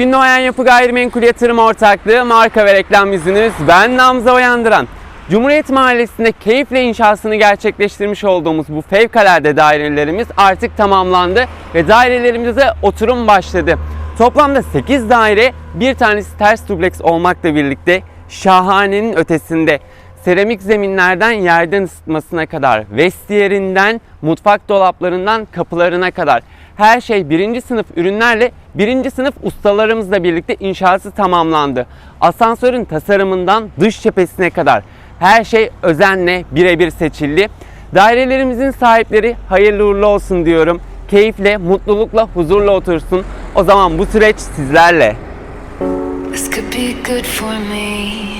Akgün Noyan Yapı Gayrimenkul Yatırım Ortaklığı marka ve reklam yüzünüz ben Namza Uyandıran. Cumhuriyet Mahallesi'nde keyifle inşasını gerçekleştirmiş olduğumuz bu fevkalade dairelerimiz artık tamamlandı ve dairelerimize oturum başladı. Toplamda 8 daire, bir tanesi ters dubleks olmakla birlikte şahanenin ötesinde seramik zeminlerden yerden ısıtmasına kadar, vestiyerinden, mutfak dolaplarından kapılarına kadar her şey birinci sınıf ürünlerle birinci sınıf ustalarımızla birlikte inşası tamamlandı. Asansörün tasarımından dış cephesine kadar her şey özenle birebir seçildi. Dairelerimizin sahipleri hayırlı uğurlu olsun diyorum. Keyifle, mutlulukla, huzurla otursun. O zaman bu süreç sizlerle. This could be good for me.